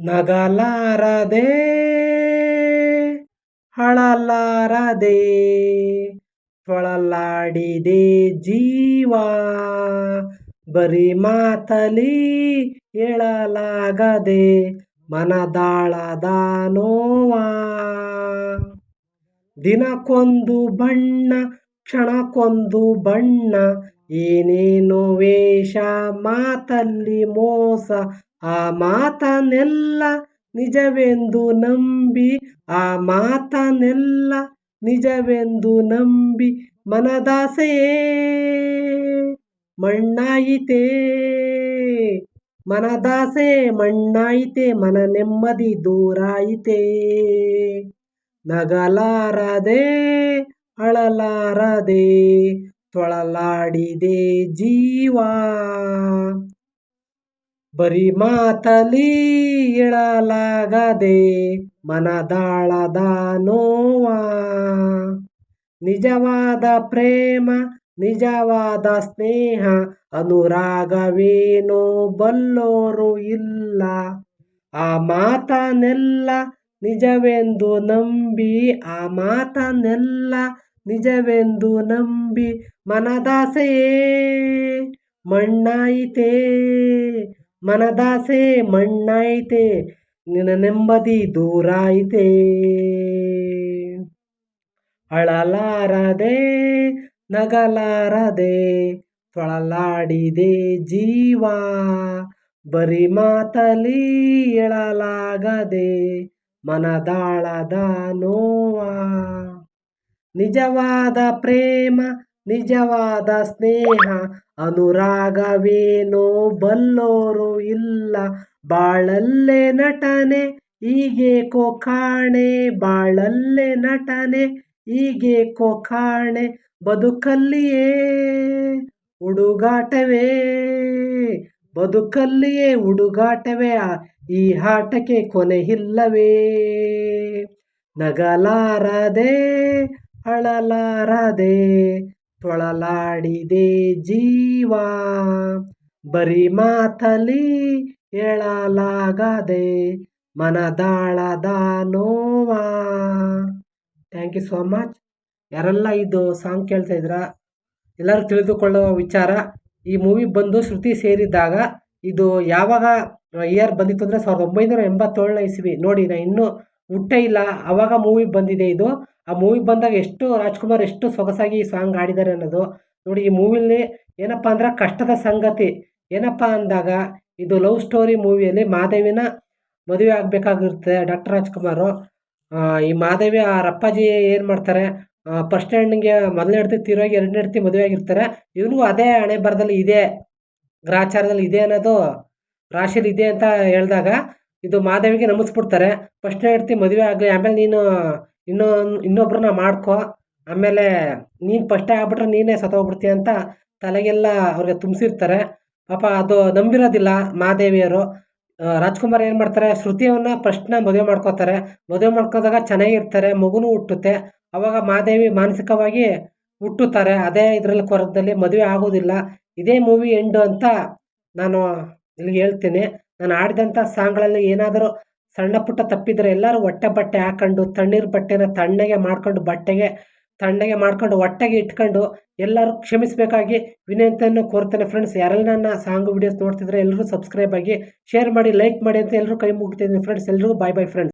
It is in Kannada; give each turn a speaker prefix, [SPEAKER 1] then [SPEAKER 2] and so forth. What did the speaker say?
[SPEAKER 1] ನಗಲಾರದೆ ಹಳಲಾರದೆ ತೊಳಲಾಡಿದೆ ಜೀವ. ಬರಿ ಮಾತಲಿ ಹೇಳಲಾಗದೆ, ಮನದಾಳದ ನೋವ. ದಿನಕ್ಕೊಂದು ಬಣ್ಣ, ಕ್ಷಣಕ್ಕೊಂದು ಬಣ್ಣ, ಏನೇನು ವೇಷ, ಮಾತಲ್ಲಿ ಮೋಸ ಆ ಮಾತನ್ನೆಲ್ಲ ನಿಜವೆಂದು ನಂಬಿ, ಆ ಮಾತನ್ನೆಲ್ಲ ನಿಜವೆಂದು ನಂಬಿ ಮನದಾಸೆಯೇ, ಮಣ್ಣಾಯಿತೇ. ಮನದಾಸೆ, ಮಣ್ಣಾಯಿತೆ ಮನ ನೆಮ್ಮದಿ ದೂರಾಯಿತೆ. ನಗಲಾರದೆ, ಅಳಲಾರದೆ, ತೊಳಲಾಡಿದೆ ಜೀವ. ಬರಿ ಮಾತಲಿ ಇಳಲಾಗದೆ ಮನದಾಳದ ನೋವ. ನಿಜವಾದ ಪ್ರೇಮ, ನಿಜವಾದ ಸ್ನೇಹ, ಅನುರಾಗವೇನೋ ಬಲ್ಲೋರು ಇಲ್ಲ. ಆ ಮಾತನೆಲ್ಲ ನಿಜವೆಂದು ನಂಬಿ, ಆ ಮಾತನೆಲ್ಲ ನಿಜವೆಂದು ನಂಬಿ ಮನದಾಸೆಯೇ, ಮಣ್ಣಾಯಿತೇ. ಮನದಾಸೆ ಮಣ್ಣಾಯಿತೆ ನಿನ್ನ ನೆಮ್ಮದಿ ದೂರಾಯಿತೆ. ಅಳಲಾರದೆ, ನಗಲಾರದೆ, ತೊಳಲಾಡಿದೆ ಜೀವ. ಬರಿ ಮಾತಲಿ ಎಳಲಾಗದೆ ಮನದಾಳದ ನೋವ. ನಿಜವಾದ ಪ್ರೇಮ ನಿಜವಾದ ಸ್ನೇಹ, ಅನುರಾಗವೇನೋ ಬಲ್ಲೋರು ಇಲ್ಲ. ಬಾಳಲ್ಲೇ ನಟನೆ ಈಗೇಕೋ ಕಾಣೆ, ಬಾಳಲ್ಲೇ ನಟನೆ ಈಗೇಕೋ ಕಾಣೆ, ಬದುಕಲ್ಲಿಯೇ ಹುಡುಗಾಟವೇ ಬದುಕಲ್ಲಿಯೇ ಹುಡುಗಾಟವೇ ಈ ಆಟಕ್ಕೆ ಕೊನೆ ಇಲ್ಲವೇ. ನಗಲಾರದೆ, ಅಳಲಾರದೆ ತೊಳಲಾಡಿದೆ ಜೀವ. ಬರಿ ಮಾತಲಿ ಹೇಳಲಾಗದೆ ಮನದಾಳದ ನೋವಾ. ಥ್ಯಾಂಕ್ ಯು ಸೋ ಮಚ್ ಯಾರೆಲ್ಲ ಇದು ಸಾಂಗ್ ಕೇಳ್ತಾ ಇದ್ರ, ಎಲ್ಲರೂ ತಿಳಿದುಕೊಳ್ಳುವ ವಿಚಾರ, ಈ ಮೂವಿ ಬಂದು ಶ್ರುತಿ ಸೇರಿದ್ದಾಗ ಇದು ಯಾವಾಗ ಇಯರ್ ಬಂದಿತ್ತು ಅಂದರೆ ಸಾವಿರದ ಒಂಬೈನೂರ ಎಂಬತ್ತೇಳನೇ ಇಸ್ವಿ. ನೋಡಿ, ನಾ ಇನ್ನೂ ಹುಟ್ಟೇ ಇಲ್ಲ. ಆವಾಗ ಮೂವಿ ಬಂದಿದೆ ಇದು. ಆ ಮೂವಿ ಬಂದಾಗ ಎಷ್ಟು ರಾಜ್ಕುಮಾರ್ ಎಷ್ಟು ಸೊಗಸಾಗಿ ಈ ಸಾಂಗ್ ಆಡಿದ್ದಾರೆ ಅನ್ನೋದು. ನೋಡಿ, ಈ ಮೂವಿಲಿ ಏನಪ್ಪ ಅಂದ್ರೆ ಕಷ್ಟದ ಸಂಗತಿ. ಏನಪ್ಪ ಅಂದಾಗ ಇದು ಲವ್ ಸ್ಟೋರಿ ಮೂವಿಯಲ್ಲಿ ಮಾದೇವಿನ ಮದುವೆ ಆಗಬೇಕಾಗಿರುತ್ತೆ ಡಾಕ್ಟರ್ ರಾಜ್ಕುಮಾರು. ಈ ಮಾದೇವಿ, ಆ ರಪ್ಪಾಜಿ ಏನು ಮಾಡ್ತಾರೆ? ಫಸ್ಟ್ ಹೆಣ್ಣಿಗೆ ಮೊದಲನೇ ಹೆಡ್ತಿ ತೀರೋಗಿ ಎರಡನೇ ಹೆಡ್ತಿ ಮದುವೆ ಆಗಿರ್ತಾರೆ. ಇವನಿಗೂ ಅದೇ ಹಣೆ ಬರದಲ್ಲಿ ಇದೆ. ಗ್ರಾಚಾರದಲ್ಲಿ ಇದೆ ಅನ್ನೋದು ರಾಶಿಲಿ ಇದೆ ಅಂತ ಹೇಳಿದಾಗ ಇದು ಮಾದೇವಿಗೆ ನಂಬಿಸ್ಬಿಡ್ತಾರೆ ಫಸ್ಟ್ನೇ ಹೆಂಡ್ತಿ ಮದುವೆ ಆಗಲಿ, ಆಮೇಲೆ ನೀನು ಇನ್ನೂ, ಇನ್ನೊಬ್ರನ್ನ ಮಾಡ್ಕೊ. ಆಮೇಲೆ ನೀನು ಫಸ್ಟೇ ಆಗ್ಬಿಟ್ರೆ ನೀನೇ ಸತ್ತೋಗ್ಬಿಡ್ತೀಯ ಅಂತ ತಲೆಗೆಲ್ಲ ಅವ್ರಿಗೆ ತುಂಬಿಸಿರ್ತಾರೆ. ಪಾಪ ಅದು ನಂಬಿರೋದಿಲ್ಲ ಮಾದೇವಿಯರು. ರಾಜ್ಕುಮಾರ್ ಏನು ಮಾಡ್ತಾರೆ ಶ್ರುತಿಯನ್ನ ಫಸ್ಟ್ನ ಮದುವೆ ಮಾಡ್ಕೋತಾರೆ. ಮದುವೆ ಮಾಡ್ಕೊಂಡಾಗ ಚೆನ್ನಾಗಿರ್ತಾರೆ ಮಗುನೂ ಹುಟ್ಟುತ್ತೆ. ಅವಾಗ ಮಾದೇವಿ ಮಾನಸಿಕವಾಗಿ ಹುಟ್ಟುತ್ತಾರೆ. ಅದೇ ಇದರಲ್ಲಿ ಕೊರದಲ್ಲಿ ಮದುವೆ ಆಗೋದಿಲ್ಲ. ಇದೇ ಮೂವಿ ಎಂಡು ಅಂತ ನಾನು ಇಲ್ಲಿಗೆ ಹೇಳ್ತೀನಿ. ನಾನು ಆಡಿದಂಥ ಸಾಂಗ್ಗಳಲ್ಲಿ ಏನಾದರೂ ಸಣ್ಣ ಪುಟ್ಟ ತಪ್ಪಿದರೆ ಎಲ್ಲರೂ ಹೊಟ್ಟೆ ಬಟ್ಟೆ ಹಾಕೊಂಡು ತಣ್ಣೀರು ಬಟ್ಟೆನ ತಣ್ಣಗೆ ಮಾಡ್ಕೊಂಡು ಬಟ್ಟೆಗೆ ತಣ್ಣಗೆ ಮಾಡ್ಕೊಂಡು ಹೊಟ್ಟೆಗೆ ಇಟ್ಕೊಂಡು ಎಲ್ಲರೂ ಕ್ಷಮಿಸಬೇಕಾಗಿ ವಿನಂತಿಯನ್ನು ಕೋರ್ತೇನೆ ಫ್ರೆಂಡ್ಸ್ ಯಾರೆಲ್ಲ ನನ್ನ ಸಾಂಗ್ ವಿಡಿಯೋಸ್ ನೋಡ್ತಿದ್ರೆ ಎಲ್ಲರೂ ಸಬ್ಸ್ಕ್ರೈಬ್ ಆಗಿ ಶೇರ್ ಮಾಡಿ ಲೈಕ್ ಮಾಡಿ ಅಂತ ಎಲ್ಲರೂ ಕೈ ಮುಗ್ತಿದ್ದೀನಿ ಫ್ರೆಂಡ್ಸ್ ಎಲ್ಲರಿಗೂ ಬಾಯ್ ಬಾಯ್ ಫ್ರೆಂಡ್ಸ್